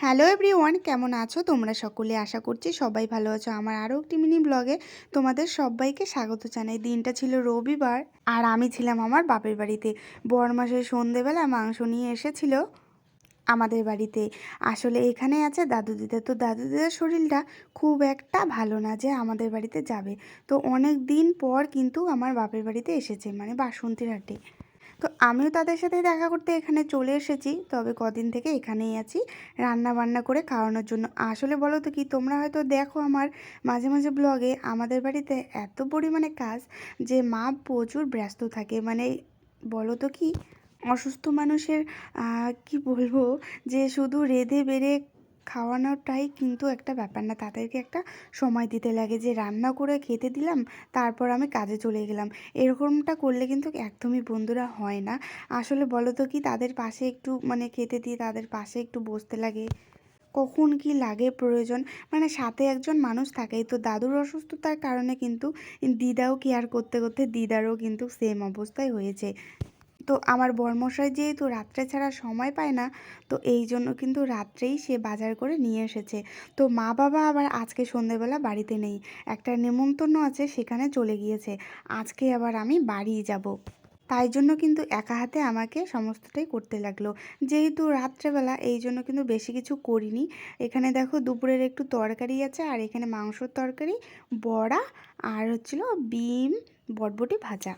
Hello everyone কেমন আছো? তোমরা সকলে আশা করছি সবাই ভালো আছো। আমার আরও একটি মিনি ব্লগে তোমাদের সবাইকে স্বাগত জানাই। দিনটা ছিল রবিবার আর আমি ছিলাম আমার বাপের বাড়িতে। বর মাসের সন্ধেবেলা মাংস নিয়ে এসেছিল আমাদের বাড়িতে। আসলে এখানে আছে দাদু দিদা। তো দাদু দিদার শরীরটা খুব একটা ভালো না যে আমাদের বাড়িতে যাবে। তো অনেক দিন পর কিন্তু আমার বাপের বাড়িতে এসেছে মানে বাসন্তীর হাটে। তো আমিও তাদের সাথে দেখা করতে এখানে চলে এসেছি। তবে কদিন থেকে এখানেই আছি। রান্না বান্না করে খাওয়ানোর জন্য। আসলে বলো তো কি, তোমরা হয়তো দেখো আমার মাঝে মাঝে ব্লগে আমাদের বাড়িতে এত পরিমাণে কাজ যে মা প্রচুর ব্যস্ত থাকে। মানে বলো তো কি, অসুস্থ মানুষের কি বলব, যে শুধু রেঁধে বেড়ে খাওয়ানোটাই কিন্তু একটা ব্যাপার না। তাদেরকে একটা সময় দিতে লাগে যে রান্না করে খেতে দিলাম, তারপর আমি কাজে চলে গেলাম। এরকমটা করলে কিন্তু একদমই বন্ধুরা হয় না। আসলে বলো তো কি, তাদের পাশে একটু মানে খেতে দিয়ে তাদের পাশে একটু বসতে লাগে। কখন কি লাগে প্রয়োজন? মানে সাথে একজন মানুষ থাকেই তো। দাদুর অসুস্থতার কারণে কিন্তু দিদাও কেয়ার করতে করতে দিদারও কিন্তু সেম অবস্থায় হয়েছে। তো আমার বর্মশাই যেহেতু রাত্রে ছাড়া সময় পায় না, তো এই জন্য কিন্তু রাত্রেই সে বাজার করে নিয়ে এসেছে। তো মা বাবা আবার আজকে সন্ধেবেলা বাড়িতে নেই, একটা নেমন্তন্ন আছে সেখানে চলে গিয়েছে, আজকে আবার আমি বাড়ি যাব। তাই জন্য কিন্তু একা হাতে আমাকে সমস্তটাই করতে লাগল। যেহেতু রাত্রেবেলা, এই জন্য কিন্তু বেশি কিছু করিনি। এখানে দেখো দুপুরের একটু তরকারি আছে, আর এখানে মাংসর তরকারি, বড়া, আর হচ্ছিল বিম, বটবটি ভাজা।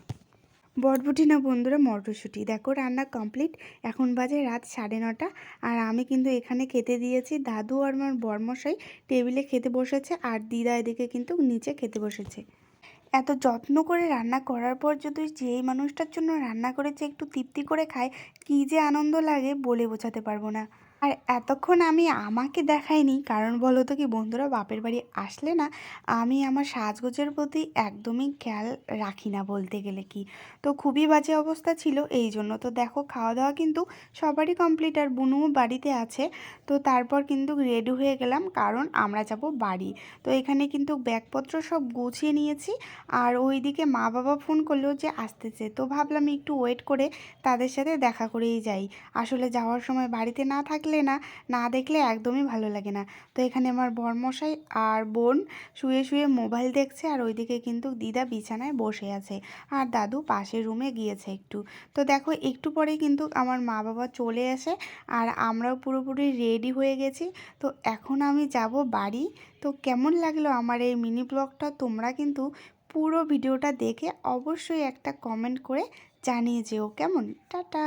বটবটি না বন্ধুরা মটরশুঁটি। দেখো রান্না কমপ্লিট, এখন বাজে রাত সাড়ে নটা আর আমি কিন্তু এখানে খেতে দিয়েছি দাদু আর আমার বর্মশাই টেবিলে খেতে বসেছে আর দিদা এদিকে কিন্তু নিচে খেতে বসেছে। এত যত্ন করে রান্না করার পর যদি যেই মানুষটার জন্য রান্না করেছে একটু তৃপ্তি করে খায়, কী যে আনন্দ লাগে বলে বোঝাতে পারব না। আর এতক্ষণ আমি আমাকে দেখাইনি, কারণ বলো তো কি বন্ধুরা বাপের বাড়ি আসলে না আমি আমার সাজগোজের প্রতি একদমই খেয়াল রাখি না বলতে গেলে কি। তো খুবই বাজে অবস্থা ছিল, এই জন্য তো দেখো খাওয়া দাওয়া কিন্তু সবারই কমপ্লিট আর বুনুও বাড়িতে আছে, তো তারপর কিন্তু রেডি হয়ে গেলাম, কারণ আমরা যাব বাড়ি। তো এখানে কিন্তু ব্যাগপত্র সব গুছিয়ে নিয়েছি, আর ওইদিকে মা বাবা ফোন করলেও যে আসতেছে, তো ভাবলাম একটু ওয়েট করে তাদের সাথে দেখা করেই যাই। আসলে যাওয়ার সময় বাড়িতে না থাকলে দেখলে না না দেখলে একদমই ভালো লাগে না। তো এখানে আমার বরমশাই আর বোন শুয়ে শুয়ে মোবাইল দেখছে আর ওইদিকে কিন্তু দিদা বিছানায় বসে আছে আর দাদু পাশের রুমে গিয়েছে একটু। তো দেখো একটু পরেই কিন্তু আমার মা বাবা চলে আসে আর আমরাও পুরোপুরি রেডি হয়ে গেছি। তো এখন আমি যাব বাড়ি। তো কেমন লাগল আমার এই মিনি ব্লগটা তোমরা কিন্তু পুরো ভিডিওটা দেখে অবশ্যই একটা কমেন্ট করে জানিয়ে যেও। কেমন? টাটা!